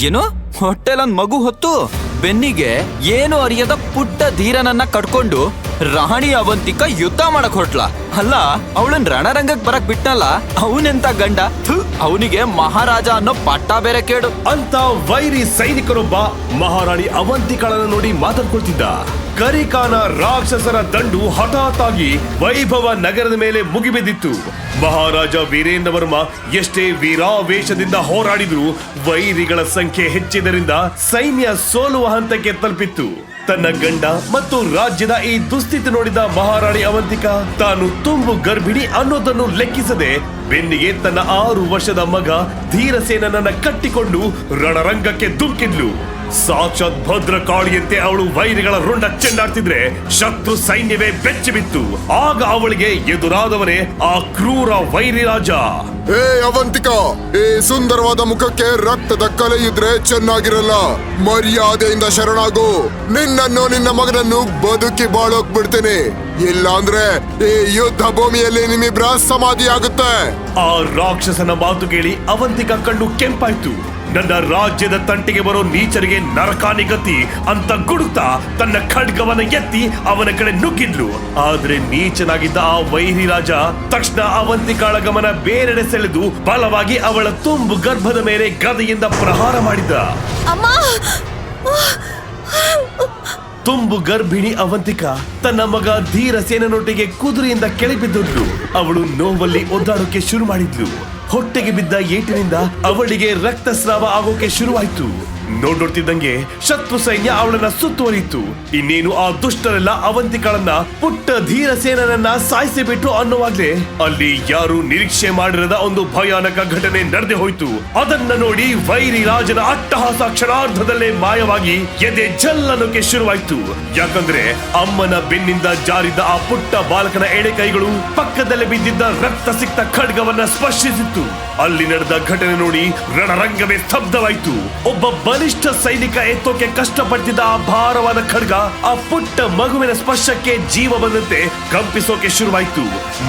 ಏನು? ಹೊಟ್ಟೆಲೊಂದ್ ಮಗು ಹೊತ್ತು ಬೆನ್ನಿಗೆ ಏನು ಅರಿಯದ ಪುಟ್ಟ ಧೀರನನ್ನ ಕಟ್ಕೊಂಡು ರಾಣಿ ಅವಂತಿಕ ಯುದ್ಧ ಮಾಡಕ್ ಹೊಟ್ಲ ಅಲ್ಲ, ಅವಳನ್ ರಣರಂಗಕ್ ಬರಕ್ ಬಿಟ್ಟಲ್ಲ ಅವನೆಂತ ಗಂಡ? ಅವನಿಗೆ ಮಹಾರಾಜ ಅನ್ನೋ ಪಟ್ಟ ಬೇರೆ ಕೇಡು. ಅಂತ ವೈರಿ ಸೈನಿಕರೊಬ್ಬ ಮಹಾರಾಣಿ ಅವಂತಿಕಳನ್ನು ನೋಡಿ ಮಾತಾಡ್ಕೊಳ್ತಿದ್ದ. ಕರಿಕಾನ ರಾಕ್ಷಸರ ದಂಡು ಹಠಾತ್ ಆಗಿ ವೈಭವ ನಗರದ ಮೇಲೆ ಮುಗಿಬಿದ್ದಿತ್ತು. ಮಹಾರಾಜ ವೀರೇಂದ್ರ ವರ್ಮ ಎಷ್ಟೇ ವೀರಾವೇಶದಿಂದ ಹೋರಾಡಿದ್ರು ವೈರಿಗಳ ಸಂಖ್ಯೆ ಹೆಚ್ಚಿದ್ದರಿಂದ ಸೈನ್ಯ ಸೋಲುವ ಹಂತಕ್ಕೆ ತಲುಪಿತ್ತು. ತನ್ನ ಗಂಡ ಮತ್ತು ರಾಜ್ಯದ ಈ ದುಸ್ಥಿತಿ ನೋಡಿದ ಮಹಾರಾಣಿ ಅವಂತಿಕಾ, ತಾನು ತುಂಬು ಗರ್ಭಿಣಿ ಅನ್ನೋದನ್ನು ಲೆಕ್ಕಿಸದೆ ಬೆನ್ನಿಗೆ ತನ್ನ ಆರು ವರ್ಷದ ಮಗ ಧೀರಸೇನನ್ನ ಕಟ್ಟಿಕೊಂಡು ರಣರಂಗಕ್ಕೆ ಧುಮುಕಿದ್ಲು. ಸಾಕ್ಷಾತ್ ಭದ್ರ ಕಾಳಿಯಂತೆ ಅವಳು ವೈರಿಗಳ ರುಂಡ ಚೆಂಡಾಡ್ತಿದ್ರೆ ಶತ್ರು ಸೈನ್ಯವೇ ಬೆಚ್ಚಿ ಬಿತ್ತು. ಆಗ ಅವಳಿಗೆ ಎದುರಾದವನೇ ಆ ಕ್ರೂರ ವೈರಿ ರಾಜ. ಏ ಅವಂತಿಕ ಈ ಸುಂದರವಾದ ಮುಖಕ್ಕೆ ರಕ್ತದ ಕಲೆ ಇದ್ರೆ ಚೆನ್ನಾಗಿರಲ್ಲ. ಮರ್ಯಾದೆಯಿಂದ ಶರಣಾಗು. ನಿನ್ನನ್ನು ನಿನ್ನ ಮಗನನ್ನು ಬದುಕಿ ಬಾಳೋಕ್ ಬಿಡ್ತೇನೆ. ಇಲ್ಲಾಂದ್ರೆ ಈ ಯುದ್ಧ ಭೂಮಿಯಲ್ಲಿ ನಿಮ್ಮಿಬ್ರ ಸಮಾಧಿ ಆಗುತ್ತೆ ಆ ರಾಕ್ಷಸನ ಮಾತು ಕೇಳಿ ಅವಂತಿಕ ಕಣ್ಣು ಕೆಂಪಾಯ್ತು. ನನ್ನ ರಾಜ್ಯದ ತಂಟೆಗೆ ಬರೋ ನೀಚರಿಗೆ ನರಕಾನಿಗತಿ ಅಂತ ಗುಡುತ್ತಾ ತನ್ನ ಖಡ್ಗವನ್ನ ಎತ್ತಿ ಅವನ ಕಡೆ ನುಗ್ಗಿದ್ಲು. ಆದ್ರೆ ನೀಚನಾಗಿದ್ದ ಆ ವೈರಿ ರಾಜ ತಕ್ಷಣ ಅವಂತಿಕಾಳ ಗಮನ ಬೇರೆಡೆ ಸೆಳೆದು ಬಲವಾಗಿ ಅವಳ ತುಂಬು ಗರ್ಭದ ಮೇಲೆ ಗದೆಯಿಂದ ಪ್ರಹಾರ ಮಾಡಿದ ಅಮ್ಮ! ತುಂಬು ಗರ್ಭಿಣಿ ಅವಂತಿಕ ತನ್ನ ಮಗ ಧೀರಸೇನನೊಟ್ಟಿಗೆ ಕುದುರೆಯಿಂದ ಕೆಳಬಿದ್ದಳು ಅವಳು ನೋವಲ್ಲಿ ಒದ್ದಾಡೋಕೆ ಶುರು ಮಾಡಿದ್ಲು. ಹೊಟ್ಟೆಗೆ ಬಿದ್ದ ಏಟಿನಿಂದ ಅವಳಿಗೆ ರಕ್ತಸ್ರಾವ ಆಗೋಕೆ ಶುರುವಾಯ್ತು. ನೋಡೋಡ್ತಿದ್ದಂಗೆ ಶತ್ರು ಸೈನ್ಯ ಅವಳನ್ನ ಸುತ್ತುವರಿಯಿತು. ಇನ್ನೇನು ಆ ದುಷ್ಟರೆಲ್ಲ ಅವಂತಿಗಳನ್ನ ಪುಟ್ಟ ಧೀರಸೇನನನ್ನ ಸಾಯಿಸಿ ಬಿಟ್ಟು ಅನ್ನುವಾಗ್ಲೇ ಅಲ್ಲಿ ಯಾರು ನಿರೀಕ್ಷೆ ಮಾಡಿರದ ಒಂದು ಭಯಾನಕ ಘಟನೆ ನಡೆದೇ ಹೋಯ್ತು. ಅದನ್ನ ನೋಡಿ ವೈರಿ ರಾಜನ ಅಟ್ಟಹಾಸ ಕ್ಷಣಾರ್ಧದಲ್ಲೇ ಮಾಯವಾಗಿ ಎದೆ ಜಲ್ಲನಕ್ಕೆ ಶುರುವಾಯ್ತು. ಯಾಕಂದ್ರೆ ಅಮ್ಮನ ಬೆನ್ನಿಂದ ಜಾರಿದ ಆ ಪುಟ್ಟ ಬಾಲಕನ ಎಡೆ ಕೈಗಳು ಪಕ್ಕದಲ್ಲಿ ಬಿದ್ದಿದ್ದ ರಕ್ತ ಸಿಕ್ತ ಖಡ್ಗವನ್ನ ಸ್ಪರ್ಶಿಸಿತ್ತು. ಅಲ್ಲಿ ನಡೆದ ಘಟನೆ ನೋಡಿ ರಣರಂಗವೇ ಸ್ತಬ್ಧವಾಯಿತು. ಒಬ್ಬ ಬಲಿಷ್ಠ ಸೈನಿಕ ಎತ್ತೋಕೆ ಕಷ್ಟಪಡ್ತಿದ್ದ ಆ ಭಾರವಾದ ಖಡ್ಗ ಆ ಪುಟ್ಟ ಮಗುವಿನ ಸ್ಪರ್ಶಕ್ಕೆ ಜೀವ ಬಂದಂತೆ ಕಂಪಿಸೋಕೆ ಶುರುವಾಯಿತು.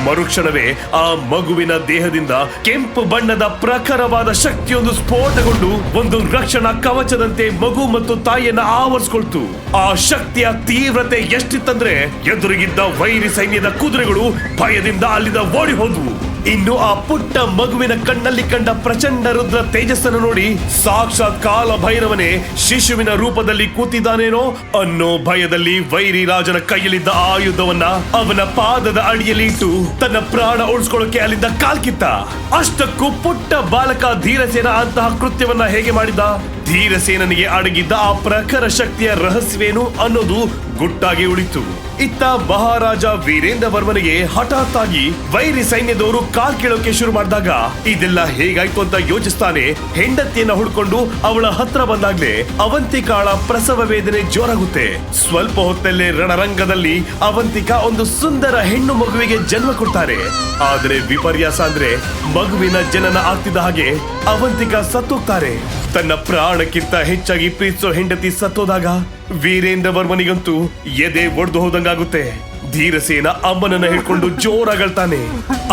ಮರುಕ್ಷಣವೇ ಆ ಮಗುವಿನ ದೇಹದಿಂದ ಕೆಂಪು ಬಣ್ಣದ ಪ್ರಖರವಾದ ಶಕ್ತಿಯೊಂದು ಸ್ಫೋಟಗೊಂಡು ಒಂದು ರಕ್ಷಣಾ ಕವಚದಂತೆ ಮಗು ಮತ್ತು ತಾಯಿಯನ್ನ ಆವರಿಸಿಕೊಳ್ತು. ಆ ಶಕ್ತಿಯ ತೀವ್ರತೆ ಎಷ್ಟಿತ್ತಂದ್ರೆ ಎದುರಿಗಿದ್ದ ವೈರಿ ಸೈನ್ಯದ ಕುದುರೆಗಳು ಭಯದಿಂದ ಅಲ್ಲಿಂದ ಓಡಿ ಹೋದ್ವು. ಇನ್ನು ಆ ಪುಟ್ಟ ಮಗುವಿನ ಕಣ್ಣಲ್ಲಿ ಕಂಡ ಪ್ರಚಂಡ ರುದ್ರ ತೇಜಸ್ಸನ್ನು ನೋಡಿ ಸಾಕ್ಷಾತ್ ಕಾಲ ಭೈರವನೇ ಶಿಶುವಿನ ರೂಪದಲ್ಲಿ ಕೂತಿದ್ದಾನೇನೋ ಅನ್ನೋ ಭಯದಲ್ಲಿ ವೈರಿ ರಾಜನ ಕೈಯಲ್ಲಿದ್ದ ಆಯುಧವನ್ನ ಅವನ ಪಾದದ ಅಡಿಯಲ್ಲಿ ಇಟ್ಟು ತನ್ನ ಪ್ರಾಣ ಉಳಿಸ್ಕೊಳ್ಳೋಕೆ ಅಲ್ಲಿಂದ ಕಾಲ್ಕಿತ್ತ. ಅಷ್ಟಕ್ಕೂ ಪುಟ್ಟ ಬಾಲಕ ಧೀರಸೇನ ಅಂತಹ ಕೃತ್ಯವನ್ನ ಹೇಗೆ ಮಾಡಿದ? ಧೀರಸೇನನಿಗೆ ಅಡಗಿದ್ದ ಆ ಪ್ರಖರ ಶಕ್ತಿಯ ರಹಸ್ಯವೇನು ಅನ್ನೋದು ಗುಟ್ಟಾಗಿ ಉಳಿತು. ಇತ್ತ ಮಹಾರಾಜ ವೀರೇಂದ್ರ ವರ್ಮನಿಗೆ ಹಠಾತ್ ಆಗಿ ವೈರಿ ಸೈನ್ಯದವರು ಕಾಲ್ ಕೇಳೋಕೆ ಶುರು ಮಾಡಿದಾಗ, ಇದೆಲ್ಲ ಹೇಗಾಯ್ತು ಅಂತ ಯೋಚಿಸ್ತಾನೆ. ಹೆಂಡತಿಯನ್ನ ಹುಡ್ಕೊಂಡು ಅವಳ ಹತ್ರ ಬಂದಾಗ್ಲೇ ಅವಂತಿಕಾಳ ಪ್ರಸವ ವೇದನೆ ಜೋರಾಗುತ್ತೆ. ಸ್ವಲ್ಪ ಹೊತ್ತಲ್ಲೇ ರಣರಂಗದಲ್ಲಿ ಅವಂತಿಕಾ ಒಂದು ಸುಂದರ ಹೆಣ್ಣು ಮಗುವಿಗೆ ಜನ್ಮ ಕೊಡ್ತಾರೆ. ಆದ್ರೆ ವಿಪರ್ಯಾಸ ಅಂದ್ರೆ ಮಗುವಿನ ಜನನ ಆಗ್ತಿದ್ದ ಹಾಗೆ ಅವಂತಿಕಾ ಸತ್ತೋಗ್ತಾರೆ. ತನ್ನ ಪ್ರಾಣಕ್ಕಿಂತ ಹೆಚ್ಚಾಗಿ ಪ್ರೀತಿಸೋ ಹೆಂಡತಿ ಸತ್ತೋದಾಗ ವೀರೇಂದ್ರ ವರ್ಮನಿಗಂತೂ ಎದೆ ಒಡೆದು ಹೋದಂಗಾಗುತ್ತೆ. ಧೀರಸೇನ ಅಮ್ಮನನ್ನ ಹಿಡ್ಕೊಂಡು ಜೋರಾಗಳ್ತಾನೆ.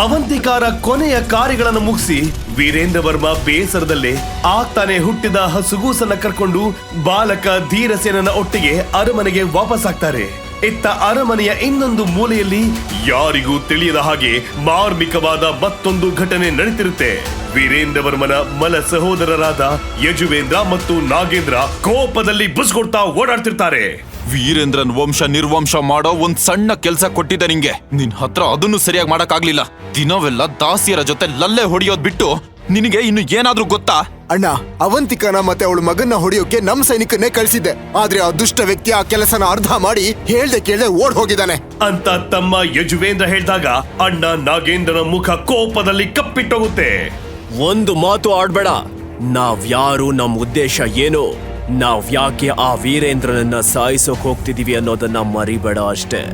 ಅವಂತಿಕಾರ ಕೊನೆಯ ಕಾರ್ಯಗಳನ್ನು ಮುಗಿಸಿ ವೀರೇಂದ್ರ ವರ್ಮ ಬೇಸರದಲ್ಲೇ ಆಗ್ತಾನೆ ಹುಟ್ಟಿದ ಹಸುಗೂಸನ್ನ ಕರ್ಕೊಂಡು ಬಾಲಕ ಧೀರಸೇನನ ಒಟ್ಟಿಗೆ ಅರಮನೆಗೆ ವಾಪಸ್ ಆಗ್ತಾರೆ ಇತ್ತ ಅರಮನೆಯ ಇನ್ನೊಂದು ಮೂಲೆಯಲ್ಲಿ ಯಾರಿಗೂ ತಿಳಿಯದ ಹಾಗೆ ಮಾರ್ಮಿಕವಾದ ಮತ್ತೊಂದು ಘಟನೆ ನಡೀತಿರುತ್ತೆ. ವೀರೇಂದ್ರ ವರ್ಮನ ಮಲ ಸಹೋದರರಾದ ಯಜುವೇಂದ್ರ ಮತ್ತು ನಾಗೇಂದ್ರ ಕೋಪದಲ್ಲಿ ಬುಸ್ಕೊಡ್ತಾ ಓಡಾಡ್ತಿರ್ತಾರೆ. ವೀರೇಂದ್ರನ್ ವಂಶ ನಿರ್ವಂಶ ಮಾಡೋ ಒಂದ್ ಸಣ್ಣ ಕೆಲ್ಸ ಕೊಟ್ಟಿದ್ದೆ ನಿಂಗೆ. ನಿನ್ ಹತ್ರ ಅದನ್ನು ಸರಿಯಾಗಿ ಮಾಡಕ್ಕಾಗ್ಲಿಲ್ಲ. ದಿನವೆಲ್ಲ ದಾಸಿಯರ ಜೊತೆ ಲಲ್ಲೆ ಹೊಡೆಯೋದ್ ಬಿಟ್ಟು ನಿನಗೆ ಇನ್ನು ಏನಾದ್ರೂ ಗೊತ್ತಾ? ಅಣ್ಣ ಅವಂತಿಕನ ಮತ್ತೆ ಅವಳು ಮಗನ್ನ ಹೊಡೆಯೋಕೆ ನಮ್ ಸೈನಿಕನ್ನೇ ಕಳಿಸಿದ್ದೆ. ಆದ್ರೆ ಆ ದುಷ್ಟ ವ್ಯಕ್ತಿ ಆ ಕೆಲಸನ ಅರ್ಧ ಮಾಡಿ ಹೇಳ್ದೆ ಕೇಳ್ದೆ ಓಡ್ ಹೋಗಿದ್ದಾನೆ. ಅಂತ ತಮ್ಮ ಯಜುವೇಂದ್ರ ಹೇಳಿದಾಗ ಅಣ್ಣ ನಾಗೇಂದ್ರನ ಮುಖ ಕೋಪದಲ್ಲಿ ಕಪ್ಪಿಟ್ಟೋಗುತ್ತೆ. ಒಂದು ಮಾತು ಆಡ್ಬೇಡ. ನಾವ್ಯಾರು ನಮ್ ಉದ್ದೇಶ ಏನು? ನಾವ್ ಯಾಕೆ ಆ ವೀರೇಂದ್ರನನ್ನ ಸಾಯಿಸೋಕ್ ಹೋಗ್ತಿದೀವಿ ಅನ್ನೋದನ್ನ ಮರಿಬೇಡ ಅಷ್ಟೇ.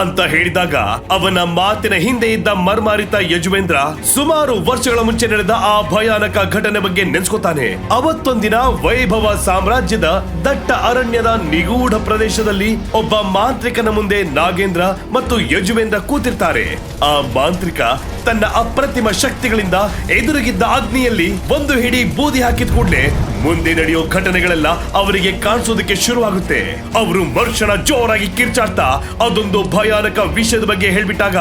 ಅಂತ ಹೇಳಿದಾಗ ಅವನ ಮಾತಿನ ಹಿಂದೆ ಇದ್ದ ಮರ್ಮಾರಿತ ಯಜುವೇಂದ್ರ ಸುಮಾರು ವರ್ಷಗಳ ಮುಂಚೆ ನಡೆದ ಆ ಭಯಾನಕ ಘಟನೆ ಬಗ್ಗೆ ನೆನ್ಸ್ಕೊತಾನೆ. ಅವತ್ತೊಂದಿನ ವೈಭವ ಸಾಮ್ರಾಜ್ಯದ ದಟ್ಟ ಅರಣ್ಯದ ನಿಗೂಢ ಪ್ರದೇಶದಲ್ಲಿ ಒಬ್ಬ ಮಾಂತ್ರಿಕನ ಮುಂದೆ ನಾಗೇಂದ್ರ ಮತ್ತು ಯಜುವೇಂದ್ರ ಕೂತಿರ್ತಾರೆ. ಆ ಮಾಂತ್ರಿಕ ತನ್ನ ಅಪ್ರತಿಮ ಶಕ್ತಿಗಳಿಂದ ಎದುರುಗಿದ್ದ ಅಗ್ನಿಯಲ್ಲಿ ಒಂದು ಹಿಡಿ ಬೂದಿ ಹಾಕಿದ ಕೂಡಲೇ ಮುಂದೆ ನಡೆಯೋ ಘಟನೆಗಳೆಲ್ಲ ಅವರಿಗೆ ಕಾಣಿಸೋದಕ್ಕೆ ಶುರುವಾಗುತ್ತೆ. ಅವರು ಮರುಕ್ಷಣ ಜೋರಾಗಿ ಕಿರ್ಚಾಡ್ತಾ ಅದೊಂದು ಭಯಾನಕ ವಿಷಯದ ಬಗ್ಗೆ ಹೇಳ್ಬಿಟ್ಟಾಗ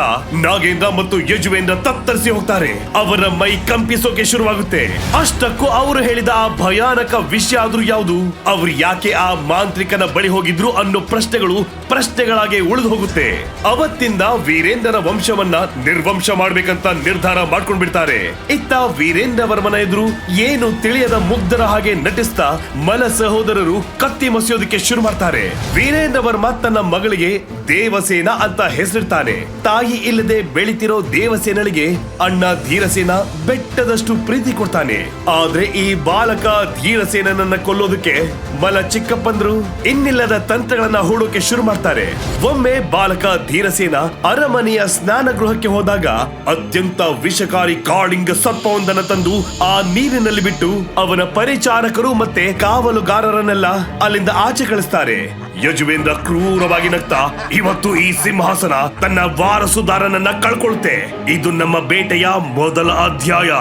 ನಾಗೇಂದ್ರ ಮತ್ತು ಯಜುವೇಂದ್ರ ತತ್ತರಿಸಿ ಹೋಗ್ತಾರೆ. ಅವರ ಮೈ ಕಂಪಿಸೋಕೆ ಶುರುವಾಗುತ್ತೆ. ಅಷ್ಟಕ್ಕೂ ಅವರು ಹೇಳಿದ ಆ ಭಯಾನಕ ವಿಷಯ ಆದ್ರೂ ಯಾವುದು? ಅವ್ರು ಯಾಕೆ ಆ ಮಾಂತ್ರಿಕನ ಬಳಿ ಹೋಗಿದ್ರು ಅನ್ನೋ ಪ್ರಶ್ನೆಗಳು ಪ್ರಶ್ನೆಗಳಾಗಿ ಉಳಿದು ಹೋಗುತ್ತೆ. ಅವತ್ತಿಂದ ವೀರೇಂದ್ರನ ವಂಶವನ್ನ ನಿರ್ವಂಶ ಮಾಡ್ಬೇಕಂತ ನಿರ್ಧಾರ ಮಾಡ್ಕೊಂಡ್ಬಿಡ್ತಾರೆ. ಇತ್ತ ವೀರೇಂದ್ರ ವರ್ಮನ ಎದುರು ಏನು ತಿಳಿಯದ ಮುಗ್ಧರ ಹಾಗೆ ನಟಿಸ್ತಾ ಮಲ ಸಹೋದರರು ಕತ್ತಿ ಮಸಿಯೋದಕ್ಕೆ ಶುರು ಮಾಡ್ತಾರೆ. ವೀರೇಂದ್ರ ವರ್ಮ ತನ್ನ ಮಗಳಿಗೆ ದೇವಸೇನ ಅಂತ ಹೆಸರಿಡ್ತಾನೆ. ತಾಯಿ ಇಲ್ಲದೆ ಬೆಳಿತಿರೋ ದೇವಸೇನಳಿಗೆ ಅಣ್ಣ ಧೀರಸೇನ ಬೆಟ್ಟದಷ್ಟು ಪ್ರೀತಿ ಕೊಡ್ತಾನೆ. ಆದ್ರೆ ಈ ಬಾಲಕ ಧೀರಸೇನನನ್ನ ಕೊಲ್ಲೋದಕ್ಕೆ ಮಲ ಚಿಕ್ಕಪ್ಪಂದ್ರು ಇನ್ನಿಲ್ಲದ ತಂತ್ರಗಳನ್ನ ಹೂಡೋಕೆ ಶುರು ಮಾಡ್ತಾರೆ. ಒಮ್ಮೆ ಬಾಲಕ ಧೀರಸೇನ ಅರಮನೆಯ ಸ್ನಾನ ಗೃಹಕ್ಕೆ ಹೋದಾಗ ಅತ್ಯಂತ ವಿಷಕಾರಿ ಕಾಳಿಂಗ ಸರ್ಪವೊಂದನ್ನ ತಂದು ಆ ನೀರಿನಲ್ಲಿ ಬಿಟ್ಟು ಅವನ ಪರಿಚಾರಕರು ಮತ್ತೆ ಕಾವಲುಗಾರರನ್ನೆಲ್ಲ ಅಲ್ಲಿಂದ ಆಚೆ ಕಳಿಸ್ತಾರೆ. ಯಜುವೇಂದ್ರ ಕ್ರೂರವಾಗಿ ನಗ್ತಾ. ಇವತ್ತು ಈ ಸಿಂಹಾಸನ ತನ್ನ ವಾರಸುದಾರನನ್ನ ಕಳ್ಕೊಳ್ತೆ. ಇದು ನಮ್ಮ ಬೇಟೆಯ ಮೊದಲ ಅಧ್ಯಾಯ.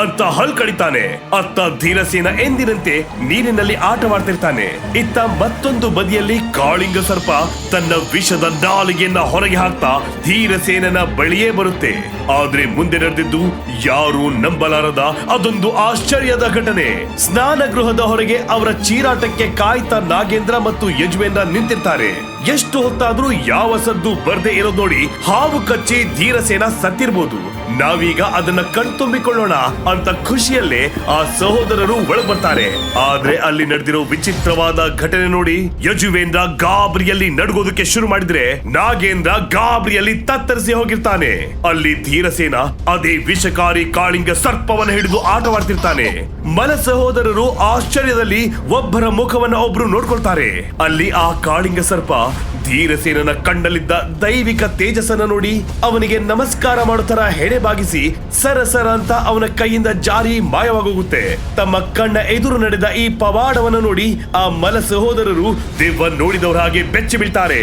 ಅಂತ ಹಲ್ ಕಡಿತಾನೆ ಅತ್ತ ಧೀರಸೇನ ಎಂದಿನಂತೆ ನೀರಿನಲ್ಲಿ ಆಟವಾಡ್ತಿರ್ತಾನೆ. ಇತ್ತ ಮತ್ತೊಂದು ಬದಿಯಲ್ಲಿ ಕಾಳಿಂಗ ಸರ್ಪ ತನ್ನ ವಿಷದ ನಾಲಿಗೆಯನ್ನ ಹೊರಗೆ ಹಾಕ್ತಾ ಧೀರಸೇನನ ಬಳಿಯೇ ಬರುತ್ತೆ. ಆದ್ರೆ ಮುಂದೆ ನಡೆದಿದ್ದು ಯಾರು ನಂಬಲಾರದ ಅದೊಂದು ಆಶ್ಚರ್ಯದ ಘಟನೆ. ಸ್ನಾನ ಹೊರಗೆ ಅವರ ಚೀರಾಟಕ್ಕೆ ಕಾಯ್ತಾ ನಾಗೇಂದ್ರ ಮತ್ತು ಯಜುವೇಂದ್ರ ನಿಂತಿರ್ತಾರೆ. ಎಷ್ಟು ಹೊತ್ತಾದ್ರೂ ಯಾವ ಸದ್ದು ಬರ್ದೇ ಇರೋದ್ ನೋಡಿ ಹಾವು ಕಚ್ಚಿ ಧೀರಸೇನ ಸತ್ತಿರ್ಬೋದು. ನಾವೀಗ ಅದನ್ನ ಕಣ್ತುಂಬಿಕೊಳ್ಳೋಣ ಅಂತ ಖುಷಿಯಲ್ಲೇ ಆ ಸಹೋದರರು ಒಳಗ್ ಬರ್ತಾರೆ. ಆದ್ರೆ ಅಲ್ಲಿ ನಡೆದಿರೋ ವಿಚಿತ್ರವಾದ ಘಟನೆ ನೋಡಿ ಯಜುವೇಂದ್ರ ಗಾಬರಿಯಲ್ಲಿ ನಡ್ಗೋದಕ್ಕೆ ಶುರು ಮಾಡಿದ್ರೆ ನಾಗೇಂದ್ರ ಗಾಬರಿಯಲ್ಲಿ ತತ್ತರಿಸಿ ಹೋಗಿರ್ತಾನೆ. ಅಲ್ಲಿ ಧೀರಸೇನ ಅದೇ ವಿಷಕಾರಿ ಕಾಳಿಂಗ ಸರ್ಪವನ್ನು ಹಿಡಿದು ಆಟವಾಡ್ತಿರ್ತಾನೆ. ಮಲ ಸಹೋದರರು ಆಶ್ಚರ್ಯದಲ್ಲಿ ಒಬ್ಬರ ಮುಖವನ್ನ ಒಬ್ರು ನೋಡ್ಕೊಳ್ತಾರೆ. ಅಲ್ಲಿ ಆ ಕಾಳಿಂಗ ಸರ್ಪ ಧೀರಸೇನನ ಕಣ್ಣಲ್ಲಿದ್ದ ದೈವಿಕ ತೇಜಸ್ಸನ್ನ ನೋಡಿ ಅವನಿಗೆ ನಮಸ್ಕಾರ ಮಾಡುತ್ತರ ತರ ಹೆಡೆ ಬಾಗಿಸಿ ಸರ ಸರ ಅಂತ ಅವನ ಕೈಯಿಂದ ಜಾರಿ ಮಾಯವಾಗೋಗುತ್ತೆ. ತಮ್ಮ ಕಣ್ಣ ಎದುರು ನಡೆದ ಈ ಪವಾಡವನ್ನು ನೋಡಿ ಆ ಮಲ ಸಹೋದರರು ದೇವ ನೋಡಿದವರ ಹಾಗೆ ಬೆಚ್ಚಿ ಬೀಳ್ತಾರೆ.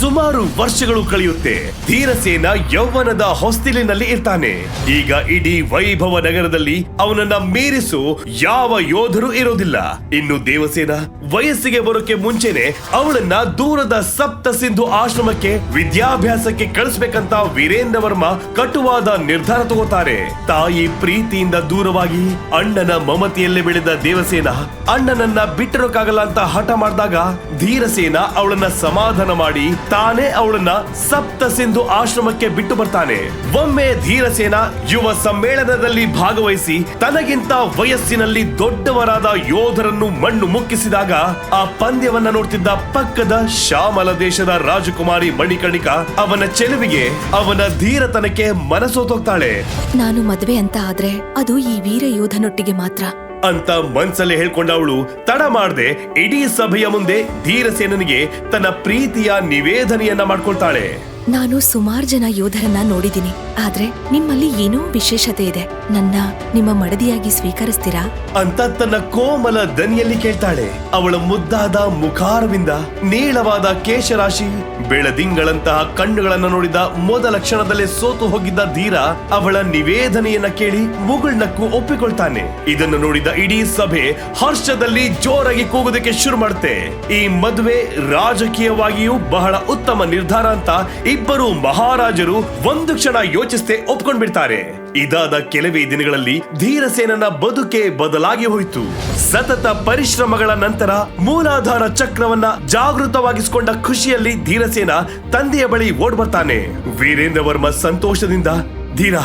ಸುಮಾರು ವರ್ಷಗಳು ಕಳೆಯುತ್ತೆ. ಧೀರಸೇನ ಯೌವನದ ಹೊಸ್ತಿಲಿನಲ್ಲಿ ಇರ್ತಾನೆ. ಈಗ ಇಡೀ ವೈಭವ ನಗರದಲ್ಲಿ ಅವನನ್ನ ಮೀರಿಸು ಯಾವ ಯೋಧರು ಇರೋದಿಲ್ಲ. ಇನ್ನು ದೇವಸೇನ ವಯಸ್ಸಿಗೆ ಬರೋಕೆ ಮುಂಚೆನೆ ಅವಳನ್ನ ದೂರದ ಸಪ್ತ ಸಿಂಧು ಆಶ್ರಮಕ್ಕೆ ವಿದ್ಯಾಭ್ಯಾಸಕ್ಕೆ ಕಳಿಸ್ಬೇಕಂತ ವೀರೇಂದ್ರ ವರ್ಮ ಕಟುವಾದ ನಿರ್ಧಾರ ತಗೋತಾರೆ. ತಾಯಿ ಪ್ರೀತಿಯಿಂದ ದೂರವಾಗಿ ಅಣ್ಣನ ಮಮತೆಯಲ್ಲೇ ಬೆಳೆದ ದೇವಸೇನ ಅಣ್ಣನನ್ನ ಬಿಟ್ಟಿರೋಕ್ಕಾಗಲ್ಲ ಅಂತ ಹಠ ಮಾಡಿದಾಗ ಧೀರಸೇನ ಅವಳನ್ನ ಸಮಾಧಾನ ಮಾಡಿ ತಾನೇ ಅವಳನ್ನ ಸಪ್ತ ಸಿಂಧು ಆಶ್ರಮಕ್ಕೆ ಬಿಟ್ಟು ಬರ್ತಾನೆ. ಒಮ್ಮೆ ಧೀರಸೇನ ಯುವ ಸಮ್ಮೇಳನದಲ್ಲಿ ಭಾಗವಹಿಸಿ ತನಗಿಂತ ವಯಸ್ಸಿನಲ್ಲಿ ದೊಡ್ಡವರಾದ ಯೋಧರನ್ನು ಮಣ್ಣು ಮುಕ್ಕಿಸಿದಾಗ ಆ ಪಂದ್ಯವನ್ನ ನೋಡ್ತಿದ್ದ ಪಕ್ಕದ ಶ್ಯಾಮಲ ದೇಶದ ರಾಜಕುಮಾರಿ ಮಣಿಕರ್ಣಿಕಾ ಅವನ ಚೆಲುವಿಗೆ ಅವನ ಧೀರತನಕ್ಕೆ ಮನಸೋತೋಗ್ತಾಳೆ ನಾನು ಮದುವೆ ಅಂತ ಆದ್ರೆ ಅದು ಈ ವೀರ ಯೋಧನೊಟ್ಟಿಗೆ ಮಾತ್ರ. ಅಂತ ಮನ್ಸಲ್ಲೇ ಹೇಳ್ಕೊಂಡ ಅವಳು ತಡ ಮಾಡದೆ ಇಡೀ ಸಭೆಯ ಮುಂದೆ ಧೀರಸೇನನಿಗೆ ತನ್ನ ಪ್ರೀತಿಯ ನಿವೇದನೆಯನ್ನ ಮಾಡ್ಕೊಳ್ತಾಳೆ. ನಾನು ಸುಮಾರು ಜನ ಯೋಧರನ್ನ ನೋಡಿದ್ದೀನಿ. ಆದ್ರೆ ನಿಮ್ಮಲ್ಲಿ ಏನೋ ವಿಶೇಷತೆ ಇದೆ. ನನ್ನ, ನಿಮ್ಮ ಮಡದಿಯಾಗಿ ಸ್ವೀಕರಿಸ್ತೀರಾ? ಅಂತ ತನ್ನ ಕೋಮಲ ದನಿಯಲ್ಲಿ ಕೇಳ್ತಾಳೆ. ಅವಳ ಮುದ್ದಾದ ಮುಖಾರವಿಂದ ನೀಳವಾದ ಕೇಶರಾಶಿ ಬೆಳದಿಂಗಳಂತಹ ಕಣ್ಣುಗಳನ್ನ ನೋಡಿದ ಮೊದಲ ಕ್ಷಣದಲ್ಲೇ ಸೋತು ಹೋಗಿದ್ದ ಧೀರ ಅವಳ ನಿವೇದನೆಯನ್ನ ಕೇಳಿ ಮುಗುಳ್ನಕ್ಕೂ ಒಪ್ಪಿಕೊಳ್ತಾನೆ. ಇದನ್ನು ನೋಡಿದ ಇಡೀ ಸಭೆ ಹರ್ಷದಲ್ಲಿ ಜೋರಾಗಿ ಕೂಗುದಕ್ಕೆ ಶುರು ಮಾಡುತ್ತೆ. ಈ ಮದುವೆ ರಾಜಕೀಯವಾಗಿಯೂ ಬಹಳ ಉತ್ತಮ ನಿರ್ಧಾರ ಅಂತ ಇಬ್ಬರು ಮಹಾರಾಜರು ಒಂದು ಕ್ಷಣ ಯೋಚಿಸದೆ ಒಪ್ಕೊಂಡ್ಬಿಡ್ತಾರೆ. ಇದಾದ ಕೆಲವೇ ದಿನಗಳಲ್ಲಿ ಧೀರಸೇನನ ಬದುಕೆ ಬದಲಾಗಿ ಹೋಯಿತು. ಸತತ ಪರಿಶ್ರಮಗಳ ನಂತರ ಮೂಲಾಧಾರ ಚಕ್ರವನ್ನ ಜಾಗೃತವಾಗಿಸಿಕೊಂಡ ಖುಷಿಯಲ್ಲಿ ಧೀರಸೇನ ತಂದೆಯ ಬಳಿ ಓಡ್ ಬರ್ತಾನೆ ವೀರೇಂದ್ರ ವರ್ಮ ಸಂತೋಷದಿಂದ, ಧೀರ,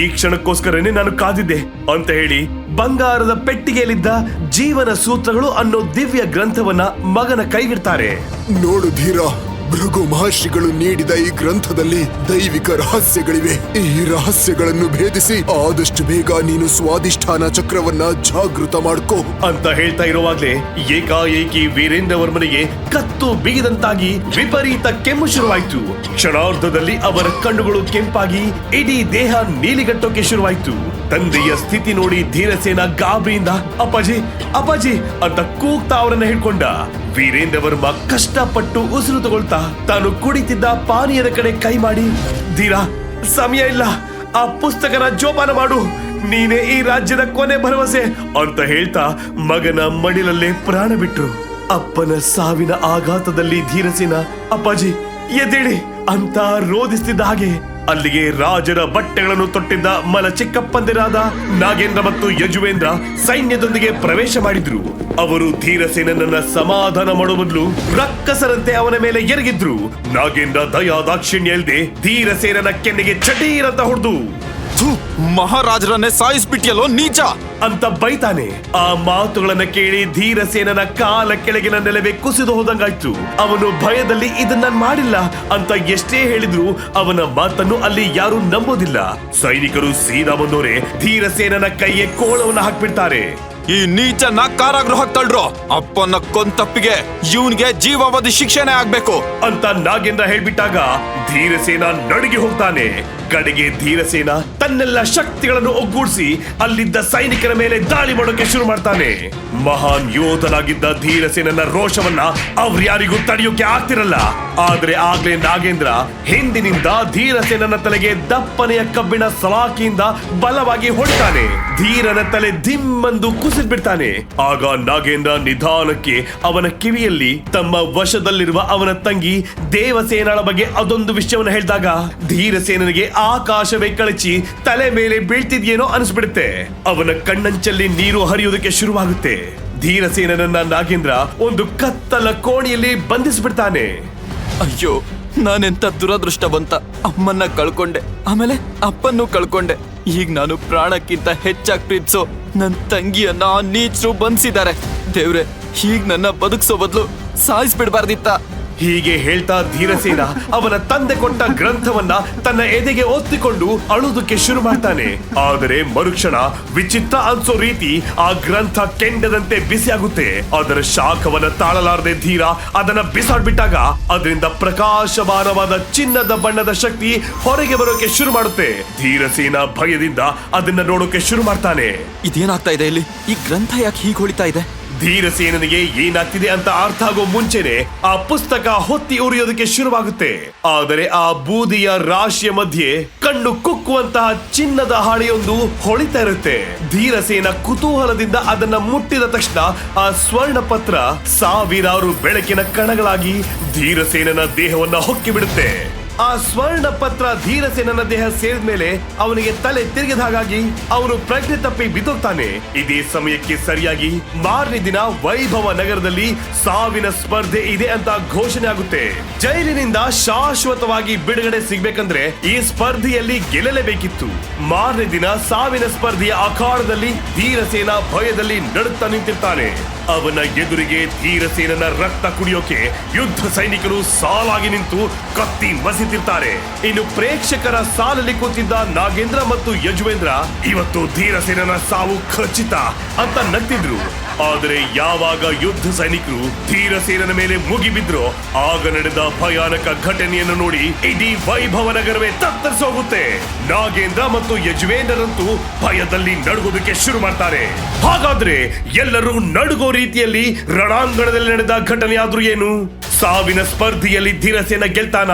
ಈ ಕ್ಷಣಕ್ಕೋಸ್ಕರನೇ ನಾನು ಕಾದಿದ್ದೆ ಅಂತ ಹೇಳಿ ಬಂಗಾರದ ಪೆಟ್ಟಿಗೆಯಲ್ಲಿದ್ದ ಜೀವನ ಸೂತ್ರಗಳು ಅನ್ನೋ ದಿವ್ಯ ಗ್ರಂಥವನ್ನ ಮಗನ ಕೈಗಿಡ್ತಾರೆ. ನೋಡು ಧೀರ ಭೃಗು ಮಹರ್ಷಿಗಳು ನೀಡಿದ ಈ ಗ್ರಂಥದಲ್ಲಿ ದೈವಿಕ ರಹಸ್ಯಗಳಿವೆ. ಈ ರಹಸ್ಯಗಳನ್ನು ಭೇದಿಸಿ ಆದಷ್ಟು ಬೇಗ ನೀನು ಸ್ವಾದಿಷ್ಠಾನ ಚಕ್ರವನ್ನ ಜಾಗೃತ ಮಾಡ್ಕೋ. ಅಂತ ಹೇಳ್ತಾ ಇರುವಾಗ್ಲೇ ಏಕಾಏಕಿ ವೀರೇಂದ್ರ ವರ್ಮನಿಗೆ ಕತ್ತು ಬಿಗಿದಂತಾಗಿ ವಿಪರೀತ ಕೆಮ್ಮು ಶುರುವಾಯಿತು. ಕ್ಷಣಾರ್ಧದಲ್ಲಿ ಅವರ ಕಣ್ಣುಗಳು ಕೆಂಪಾಗಿ ಇಡೀ ದೇಹ ನೀಲಿಗಟ್ಟೋಕೆ ಶುರುವಾಯ್ತು. ತಂದೆಯ ಸ್ಥಿತಿ ನೋಡಿ ಧೀರಸೇನ ಗಾಬರಿಯಿಂದ, ಅಪ್ಪಾಜಿ ಅಪ್ಪಾಜಿ ಅಂತ ಕೂಗ್ತಾ ಅವರನ್ನ ಹಿಡ್ಕೊಂಡ. ವೀರೇಂದ್ರ ವರ್ಮ ಕಷ್ಟಪಟ್ಟು ಉಸಿರು ತಗೊಳ್ತಾ ತಾನು ಕುಡಿತಿದ್ದ ಪಾನೀಯದ ಕಡೆ ಕೈ ಮಾಡಿ, ಧೀರ, ಸಮಯ ಇಲ್ಲ, ಆ ಪುಸ್ತಕನ ಜೋಪಾನ ಮಾಡು, ನೀನೇ ಈ ರಾಜ್ಯದ ಕೊನೆ ಭರವಸೆ ಅಂತ ಹೇಳ್ತಾ ಮಗನ ಮಡಿಲಲ್ಲೇ ಪ್ರಾಣ ಬಿಟ್ರು. ಅಪ್ಪನ ಸಾವಿನ ಆಘಾತದಲ್ಲಿ ಧೀರಸೇನ, ಅಪ್ಪಾಜಿ, ಎದ್ದೇಳಿ ಅಂತ ರೋಧಿಸ್ತಿದ್ದ ಹಾಗೆ ಅಲ್ಲಿಗೆ ರಾಜರ ಬಟ್ಟೆಗಳನ್ನು ತೊಟ್ಟಿದ್ದ ಮಲ ಚಿಕ್ಕಪ್ಪಂದಿರಾದ ನಾಗೇಂದ್ರ ಮತ್ತು ಯಜುವೇಂದ್ರ ಸೈನ್ಯದೊಂದಿಗೆ ಪ್ರವೇಶ ಮಾಡಿದ್ರು. ಅವರು ಧೀರಸೇನನ್ನ ಸಮಾಧಾನ ಮಾಡುವ ಬದಲು ರಕ್ಕಸರಂತೆ ಅವನ ಮೇಲೆ ಎರಗಿದ್ರು. ನಾಗೇಂದ್ರ ದಯಾ ದಾಕ್ಷಿಣ್ಯ ಇಲ್ಲದೆ ಧೀರಸೇನನ ಕೆನ್ನೆಗೆ ಚಟೀರಂತ ಹೊಡೆದು ಮಹಾರಾಜರನ್ನೇ ಸಾಯಿಸ್ಬಿಟ್ಟಿಯಲ್ಲೋ ನೀಚ. ಅಂತ ಬೈತಾನೆ. ಆ ಮಾತುಗಳನ್ನ ಕೇಳಿ ಧೀರಸೇನನ ಕಾಲ ಕೆಳಗಿನ ನೆಲವೇ ಕುಸಿದು ಹೋದಂಗಾಯ್ತು. ಅವನು ಭಯದಲ್ಲಿ ಇದನ್ನ ಮಾಡಿಲ್ಲ ಅಂತ ಎಷ್ಟೇ ಹೇಳಿದ್ರು ಅವನ ಮಾತನ್ನು ಅಲ್ಲಿ ಯಾರು ನಂಬೋದಿಲ್ಲ. ಸೈನಿಕರು ಸೀದಾ ಬಂದೋರೆ ಧೀರಸೇನನ ಕೈಯೇ ಕೋಳವನ್ನ ಹಾಕ್ಬಿಡ್ತಾರೆ. ಈ ನೀಚನ್ನ ಕಾರಾಗೃಹಕ್ಕೆ ತಳ್ರು ಅಪ್ಪನ ಕೊಂತಪ್ಪಿಗೆ ಇವನ್ಗೆ ಜೀವಾವಧಿ ಶಿಕ್ಷೆನೇ ಆಗ್ಬೇಕು. ಅಂತ ನಾಗೇಂದ್ರ ಹೇಳ್ಬಿಟ್ಟಾಗ ಧೀರಸೇನ ನಡುಗಿ ಹೋಗ್ತಾನೆ. ಕಡೆಗೆ ಧೀರಸೇನ ತನ್ನೆಲ್ಲ ಶಕ್ತಿಗಳನ್ನು ಒಗ್ಗೂಡಿಸಿ ಅಲ್ಲಿದ್ದ ಸೈನಿಕರ ಮೇಲೆ ದಾಳಿ ಮಾಡೋಕೆ ಶುರು ಮಾಡ್ತಾನೆ. ಮಹಾನ್ ಯೋಧನಾಗಿದ್ದ ಧೀರಸೇನನ ರೋಷವನ್ನ ಅವ್ರ್ಯಾರಿಗೂ ತಡೆಯೋಕೆ ಆಗ್ತಿರಲ್ಲ. ಆದ್ರೆ ಆಗ್ಲೇ ನಾಗೇಂದ್ರ ಹಿಂದಿನಿಂದ ಧೀರಸೇನನ ತಲೆಗೆ ದಪ್ಪನೆಯ ಕಬ್ಬಿಣ ಸಲಾಕಿಯಿಂದ ಬಲವಾಗಿ ಹೊಡ್ತಾನೆ ಧೀರನ ತಲೆ ದಿಮ್ಮಂದು ಕುಸಿದ್ಬಿಡ್ತಾನೆ. ಆಗ ನಾಗೇಂದ್ರ ನಿಧಾನಕ್ಕೆ ಅವನ ಕಿವಿಯಲ್ಲಿ ತಮ್ಮ ವಶದಲ್ಲಿರುವ ಅವನ ತಂಗಿ ದೇವಸೇನಳ ಬಗ್ಗೆ ಅದೊಂದು ವಿಷಯವನ್ನು ಹೇಳಿದಾಗ, ಧೀರಸೇನನಿಗೆ ಆಕಾಶವೇ ಕಳಚಿ ತಲೆ ಮೇಲೆ ಬೀಳ್ತಿದೆಯೇನೋ ಅನಿಸ್ಬಿಡುತ್ತೆ. ಅವನ ಕಣ್ಣಂಚಲ್ಲಿ ನೀರು ಹರಿಯೋದಕ್ಕೆ ಶುರುವಾಗುತ್ತೆ. ಧೀರಸೇನನನ್ನ ನಾಗೇಂದ್ರ ಒಂದು ಕತ್ತಲ ಕೋಣೆಯಲ್ಲಿ ಬಂಧಿಸ್ಬಿಡ್ತಾನೆ. ಅಯ್ಯೋ ನಾನೆಂತ ದುರದೃಷ್ಟವಂತ ಅಮ್ಮನ್ನ ಕಳ್ಕೊಂಡೆ, ಆಮೇಲೆ ಅಪ್ಪನ್ನು ಕಳ್ಕೊಂಡೆ. ಈಗ ನಾನು ಪ್ರಾಣಕ್ಕಿಂತ ಹೆಚ್ಚಾಗಿ ಪ್ರೀತಿಸೋ ನನ್ ತಂಗಿಯನ್ನ ನೀಚರು ಬಂಧಿಸಿದ್ದಾರೆ ದೇವ್ರೆ ಹೀಗ್ ನನ್ನ ಬದುಕ್ಸೋ ಬದಲು ಸಾಯಿಸ್ಬಿಡ್ಬಾರ್ದಿತ್ತ? ಹೀಗೆ ಹೇಳ್ತಾ ಧೀರಸೇನ ಅವನ ತಂದೆ ಕೊಟ್ಟ ಗ್ರಂಥವನ್ನ ತನ್ನ ಎದೆಗೆ ಒತ್ತಿಕೊಂಡು ಅಳುದಕ್ಕೆ ಶುರು ಮಾಡ್ತಾನೆ. ಆದರೆ ಮರುಕ್ಷಣ ವಿಚಿತ್ರ ಅನ್ಸೋ ರೀತಿ ಆ ಗ್ರಂಥ ಕೆಂಡದಂತೆ ಬಿಸಿಯಾಗುತ್ತೆ ಅದರ ಶಾಖವನ್ನ ತಾಳಲಾರದೆ ಧೀರ ಅದನ್ನ ಬಿಸಾಡ್ಬಿಟ್ಟಾಗ ಅದರಿಂದ ಪ್ರಕಾಶಮಾನವಾದ ಚಿನ್ನದ ಬಣ್ಣದ ಶಕ್ತಿ ಹೊರಗೆ ಬರೋಕೆ ಶುರು ಮಾಡುತ್ತೆ. ಧೀರಸೇನ ಭಯದಿಂದ ಅದನ್ನ ನೋಡೋಕೆ ಶುರು ಮಾಡ್ತಾನೆ. ಇದೇನಾಗ್ತಾ ಇದೆ ಇಲ್ಲಿ? ಈ ಗ್ರಂಥ ಯಾಕೆ ಹೀಗೆ ಹೊಳಿತಾ ಇದೆ? ಧೀರಸೇನನಿಗೆ ಏನಾಗ್ತಿದೆ ಅಂತ ಅರ್ಥ ಆಗೋ ಮುಂಚೆನೆ ಆ ಪುಸ್ತಕ ಹೊತ್ತಿ ಉರಿಯೋದಕ್ಕೆ ಶುರುವಾಗುತ್ತೆ. ಆದರೆ ಆ ಬೂದಿಯ ರಾಶಿಯ ಮಧ್ಯೆ ಕಣ್ಣು ಕುಕ್ಕುವಂತಹ ಚಿನ್ನದ ಹಾಳೆಯೊಂದು ಹೊಳಿತಾ ಇರುತ್ತೆ. ಧೀರಸೇನ ಕುತೂಹಲದಿಂದ ಅದನ್ನ ಮುಟ್ಟಿದ ತಕ್ಷಣ ಆ ಸ್ವರ್ಣ ಪತ್ರ ಸಾವಿರಾರು ಬೆಳಕಿನ ಕಣಗಳಾಗಿ ಧೀರಸೇನನ ದೇಹವನ್ನ ಹೊಕ್ಕಿ ಬಿಡುತ್ತೆ. ಆ ಸ್ವರ್ಣ ಪತ್ರ ಧೀರಸೇನನ ದೇಹ ಸೇರಿದ ಮೇಲೆ ಅವನಿಗೆ ತಲೆ ತಿರುಗಿದ ಹಾಗಾಗಿ ಅವನು ಪ್ರಜ್ಞೆ ತಪ್ಪಿ ಬಿದ್ದೋಗ್ತಾನೆ. ಇದೇ ಸಮಯಕ್ಕೆ ಸರಿಯಾಗಿ ಮಾರನೇ ದಿನ ವೈಭವ ನಗರದಲ್ಲಿ ಸಾವಿನ ಸ್ಪರ್ಧೆ ಇದೆ ಅಂತ ಘೋಷಣೆ ಆಗುತ್ತೆ. ಜೈಲಿನಿಂದ ಶಾಶ್ವತವಾಗಿ ಬಿಡುಗಡೆ ಸಿಗ್ಬೇಕಂದ್ರೆ ಈ ಸ್ಪರ್ಧೆಯಲ್ಲಿ ಗೆಲ್ಲಲೇಬೇಕಿತ್ತು. ಮಾರನೇ ದಿನ ಸಾವಿನ ಸ್ಪರ್ಧೆಯ ಅಖಾಡದಲ್ಲಿ ಧೀರಸೇನ ಭಯದಲ್ಲಿ ನಡುತ್ತಾ ನಿಂತಿರ್ತಾನೆ. ಅವನ ಎದುರಿಗೆ ಧೀರಸೇನನ ರಕ್ತ ಕುಡಿಯೋಕೆ ಯುದ್ಧ ಸೈನಿಕರು ಸಾಲಾಗಿ ನಿಂತು ಕತ್ತಿ ಮಸಿತಿರ್ತಾರೆ ಇನ್ನು ಪ್ರೇಕ್ಷಕರ ಸಾಲಲ್ಲಿ ಕೂತಿದ್ದ ನಾಗೇಂದ್ರ ಮತ್ತು ಯಜುವೇಂದ್ರ, ಇವತ್ತು ಧೀರಸೇನನ ಸಾವು ಖಚಿತ ಅಂತ ನಗ್ತಿದ್ರು. ಆದರೆ ಯಾವಾಗ ಯುದ್ಧ ಸೈನಿಕರು ಧೀರಸೇನನ ಮೇಲೆ ಮುಗಿಬಿದ್ರೋ ಆಗ ನಡೆದ ಭಯಾನಕ ಘಟನೆಯನ್ನು ನೋಡಿ ಇಡೀ ವೈಭವ ನಗರವೇ ತತ್ತರಿಸೋಗುತ್ತೆ. ನಾಗೇಂದ್ರ ಮತ್ತು ಯಜುವೇಂದ್ರರಂತೂ ಭಯದಲ್ಲಿ ನಡುಗೋದಕ್ಕೆ ಶುರು ಮಾಡ್ತಾರೆ. ಹಾಗಾದ್ರೆ ಎಲ್ಲರೂ ನಡುಗೋ ರೀತಿಯಲ್ಲಿ ರಣಾಂಗಣದಲ್ಲಿ ನಡೆದ ಘಟನೆ ಏನು? ಸಾವಿನ ಸ್ಪರ್ಧೆಯಲ್ಲಿ ಧೀರಸೇನ ಗೆಲ್ತಾನ?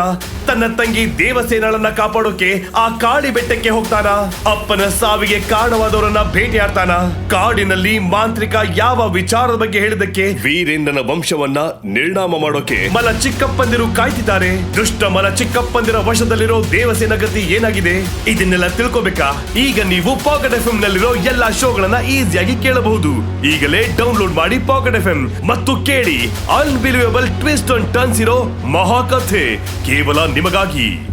ತನ್ನ ತಂಗಿ ದೇವಸೇನಳನ್ನ ಕಾಪಾಡೋಕೆ ಆ ಕಾಡಿ ಬೆಟ್ಟಕ್ಕೆ ಹೋಗ್ತಾನ? ಅಪ್ಪನ ಸಾವಿಗೆ ಕಾರಣವಾದವರನ್ನ ಭೇಟಿಯಾಡ್ತಾನ? ಕಾಡಿನಲ್ಲಿ ಮಾಂತ್ರಿಕ ಯಾವ ವಿಚಾರದ ಬಗ್ಗೆ ಹೇಳಿದಕ್ಕೆ ವೀರೇಂದ್ರನ ವಂಶವನ್ನ ನಿರ್ಣಾಮ ಮಾಡೋಕೆ. ಮಲ ಚಿಕ್ಕಪ್ಪಂದಿರು ಕಾಯ್ತಿದ್ದಾರೆ. ದುಷ್ಟ ಮಲ ಚಿಕ್ಕಪ್ಪಂದಿರ ವಶದಲ್ಲಿರೋ ದೇವಸೇನ ಗತಿ ಏನಾಗಿದೆ? ಇದನ್ನೆಲ್ಲ ತಿಳ್ಕೋಬೇಕಾ? ಈಗ ನೀವು ಪಾಕೆಟ್ ಎಫ್ ನಲ್ಲಿರೋ ಎಲ್ಲಾ ಶೋಗಳನ್ನ ಈಸಿಯಾಗಿ ಕೇಳಬಹುದು. ಈಗಲೇ ಡೌನ್ಲೋಡ್ ಮಾಡಿ ಪಾಕೆಟ್ ಎಫ್ ಮತ್ತು ಕೇಳಿ ಅನ್ಬಿಲಿವೇಬಲ್ ಟ್ವಿಸ್ಟ್ ಅಂಡ್ ಟರ್ನ್ಸ್ ಇರೋ ಮಹಾಕಥೆ. ಕೇವಲ ನಿಮಗಾಗಿ.